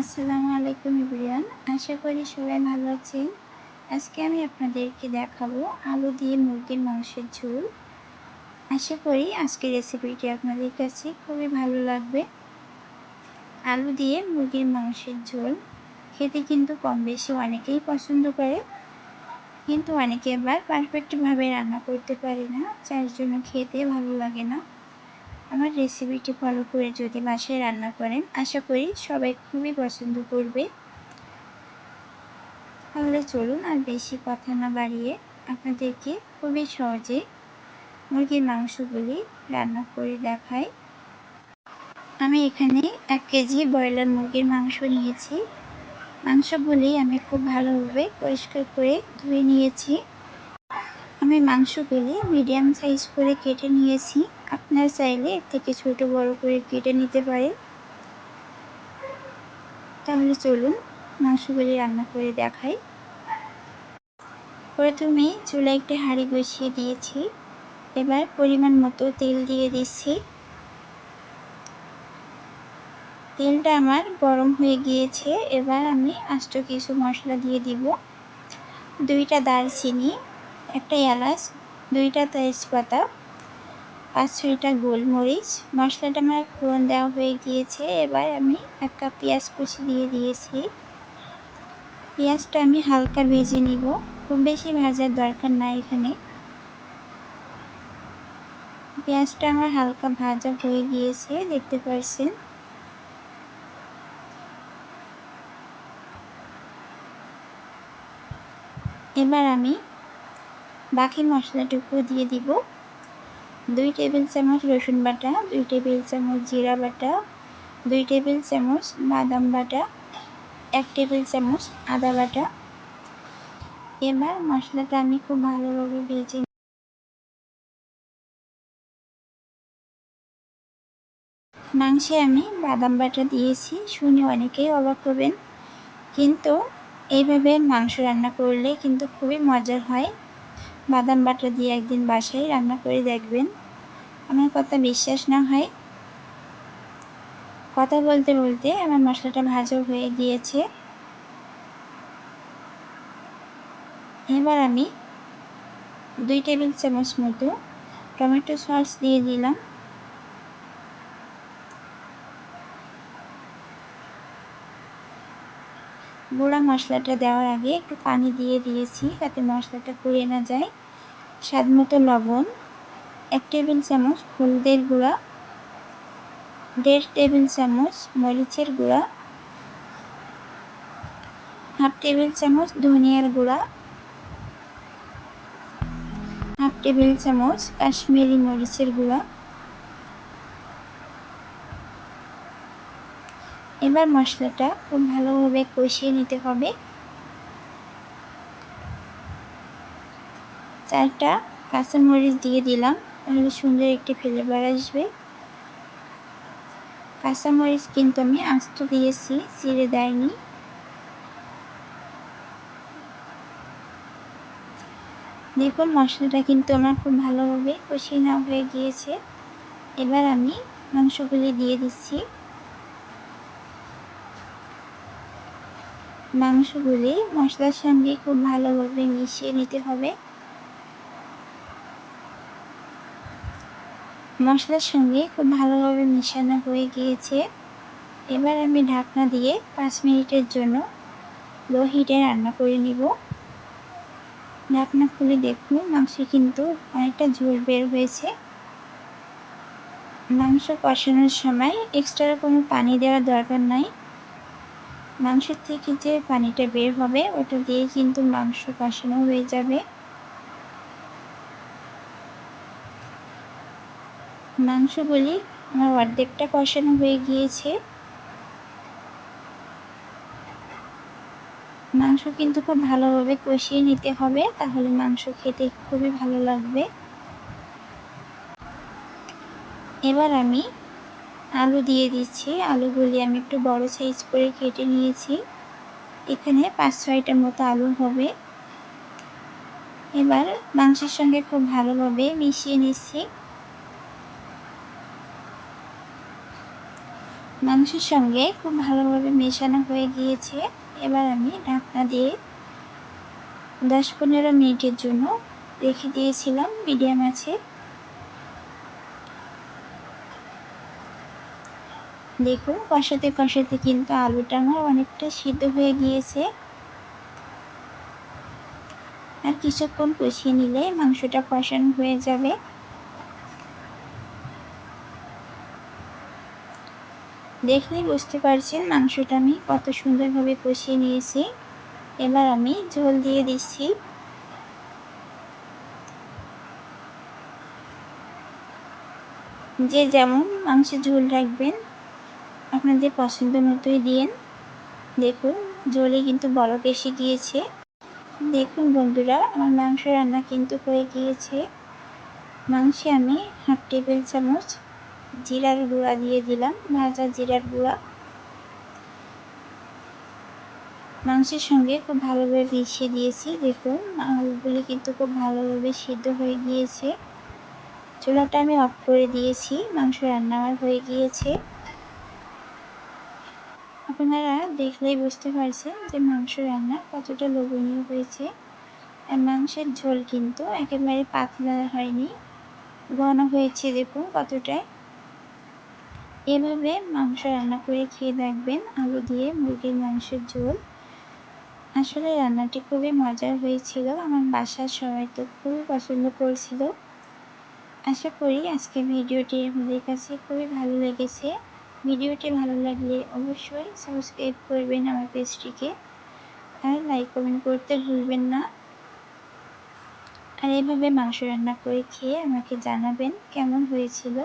আসসালামু আলাইকুম ইব্রিয়ান। আশা করি সবাই ভালো আছেন। আজকে আমি আপনাদেরকে দেখাবো আলু দিয়ে মুরগির মাংসের ঝোল। আশা করি আজকের রেসিপিটি আপনাদের কাছে খুবই ভালো লাগবে। আলু দিয়ে মুরগির মাংসের ঝোল খেতে কিন্তু কম বেশি অনেকেই পছন্দ করে। কিন্তু অনেকে আবার পারফেক্টভাবে রান্না করতে পারে না, যার জন্য খেতে ভালো লাগে না। আমার রেসিপিটি ফলো করে যদি বাসায় রান্না করেন, আশা করি সবাই খুবই পছন্দ করবে। তাহলে চলুন আর বেশি কথা না বাড়িয়ে আপনাদেরকে খুবই সহজে মুরগির মাংসগুলি রান্না করে দেখাই। আমি এখানে এক কেজি ব্রয়লার মুরগির মাংস নিয়েছি। মাংসগুলি আমি খুব ভালোভাবে পরিষ্কার করে ধুয়ে নিয়েছি। আমি মাংস মাংসগুলি মিডিয়াম সাইজ করে কেটে নিয়েছি। আপনার চাইলে এর থেকে ছোট বড় করে কেটে নিতে পারেন। তাহলে চলুন মাংসগুলি রান্না করে দেখাই। প্রথমে চুলা একটি হাঁড়ি বসিয়ে দিয়েছি। এবার পরিমাণ মতো তেল দিয়ে দিচ্ছি। তেলটা আমার গরম হয়ে গিয়েছে। এবার আমি আস্ত কিছু মশলা দিয়ে দিব। দুইটা দারচিনি একটা এলাচ, দুইটা তেজপাতা, পাঁচ ছয়টা গোলমরিচ। মশলাটা আমার ফোড়ন দেওয়া হয়ে গিয়েছে। এবার আমি এক কাপ পেঁয়াজ কুচি দিয়ে দিয়েছি। পেঁয়াজটা আমি হালকা ভেজে নিব। খুব বেশি ভাজার দরকার নাই এখানে। পেঁয়াজটা আমার হালকা ভাজা হয়ে গিয়েছে, দেখতে পাচ্ছেন এবার আমি বাকি মশলাটুকু দিয়ে দিব। দুই টেবিল চামচ রসুন বাটা, দুই টেবিল চামচ জিরা বাটা, দুই টেবিল চামচ বাদাম বাটা, এক টেবিল চামচ আদা বাটা। এবার মশলাটা আমি খুব ভালোভাবে ভেজে মাংসে আমি বাদাম বাটা দিয়েছি, শুনে অনেকেই অবাক হবেন। কিন্তু এইভাবে মাংস রান্না করলে কিন্তু খুবই মজার হয়। বাদাম বাটা দিয়ে একদিন বাসায় রান্না করে দেখবেন। আমার কথা বিশ্বাস না হয়। কথা বলতে বলতে আমার মশলাটা ভাজা হয়ে গিয়েছে। এবার আমি দুই টেবিল চামচ মতো টমেটো সস দিয়ে দিলাম। গুঁড়া মশলাটা দেওয়ার আগে একটু পানি দিয়ে দিয়েছি যাতে মশলাটা পুড়ে না যায়। স্বাদ মতো লবণ, এক টেবিল চামচ হলুদের গুঁড়া, দেড় টেবিল চামচ মরিচের গুঁড়া, হাফ টেবিল চামচ ধনিয়ার গুঁড়া, হাফ টেবিল চামচ কাশ্মীরি মরিচের গুঁড়া এবার মশলাটা খুব ভালোভাবে কষিয়ে নিতে হবে। চারটা কাঁচামরিচ দিয়ে দিলাম, তাহলে সুন্দর একটি ফ্লেভার আসবে। কাঁচামরিচ কিন্তু আমি আস্ত দিয়েছি চিড়ে দেয়নি। দেখুন মশলাটা কিন্তু আমার খুব ভালোভাবে কষিয়ে নেওয়া হয়ে গিয়েছে। এবার আমি মাংসগুলি দিয়ে দিচ্ছি। মাংসগুলি মশলার সঙ্গে খুব ভালোভাবে মিশিয়ে নিতে হবে। মশলার সঙ্গে খুব ভালোভাবে মিশানো হয়ে গিয়েছে। এবার আমি ঢাকনা দিয়ে পাঁচ মিনিটের জন্য লো হিটে রান্না করে নিব। ঢাকনা খুলে দেখুন, মাংস কিন্তু অনেকটা ঝোল বের হয়েছে। মাংস কষানোর সময় এক্সট্রা কোনো পানি দেওয়ার দরকার নাই। মাংসের থেকে যে পানিটা বের হবে, ওটা দিয়ে কিন্তু মাংস কষানো হয়ে যাবে। মাংসগুলি আমার অর্ধেকটা কষানো হয়ে গিয়েছে। মাংস কিন্তু খুব ভালোভাবে কষিয়ে নিতে হবে, তাহলে মাংস খেতে খুবই ভালো লাগবে। এবার আমি আলু দিয়ে দিচ্ছি। আলুগুলি আমি একটু বড় সাইজ করে কেটে নিয়েছি। এখানে পাঁচ ছয়টার মতো আলু হবে। এবার মাংসের সঙ্গে খুব ভালোভাবে মিশিয়ে নিচ্ছি। মাংসের সঙ্গে খুব ভালোভাবে মেশানো হয়ে গিয়েছে। এবার আমি ঢাকনা দিয়ে দশ পনেরো মিনিটের জন্য রেখে দিয়েছিলাম। মিডিয়াম আছে। দেখুন কষাতে কষাতে কিন্তু আলুটা আমার অনেকটা সিদ্ধ হয়ে গিয়েছে। আর কিছুক্ষণ কষিয়ে নিলে মাংসটা কষানো হয়ে যাবে। দেখলেই বুঝতে পারছেন মাংসটা আমি কত সুন্দরভাবে কষিয়ে নিয়েছি। এবার আমি ঝোল দিয়ে দিচ্ছি। যে যেমন মাংসের ঝোল রাখবেন আপনাদের পছন্দ মতোই দিন। দেখুন ঝোলে কিন্তু বরফ এসে গিয়েছে। দেখুন বন্ধুরা, আমার মাংস রান্না কিন্তু হয়ে গিয়েছে। মাংসে আমি হাফ টেবিল চামচ জিরার গুঁড়া দিয়ে দিলাম, ভাজা জিরার গুঁড়া। মাংসের সঙ্গে খুব ভালোভাবে মিশিয়ে দিয়েছি। দেখুন আলুগুলি কিন্তু খুব ভালোভাবে সিদ্ধ হয়ে গিয়েছে। চুলাটা আমি অফ করে দিয়েছি, মাংস রান্না হয়ে গিয়েছে। আপনারা দেখলেই বুঝতে পারছেন যে মাংস রান্না কতটা লোভনীয় হয়েছে। আর মাংসের ঝোল কিন্তু একেবারে পাতলা হয়নি। ঘন হয়েছে দেখুন কতটাই এভাবে মাংস রান্না করে খেয়ে দেখবেন আলু দিয়ে মুরগির মাংসের ঝোল। আসলে রান্নাটি খুবই মজার হয়েছিল। আমার বাসার সবাই তো খুবই পছন্দ করছিল। আশা করি আজকে ভিডিওটি আপনাদের কাছে খুবই ভালো লেগেছে। ভিডিওটি ভালো লাগলে অবশ্যই সাবস্ক্রাইব করবেন আমার পেজটিকে। আর লাইক কমেন্ট করতে ভুলবেন না। আর এইভাবে মাংস রান্না করে খেয়ে আমাকে জানাবেন কেমন হয়েছিল।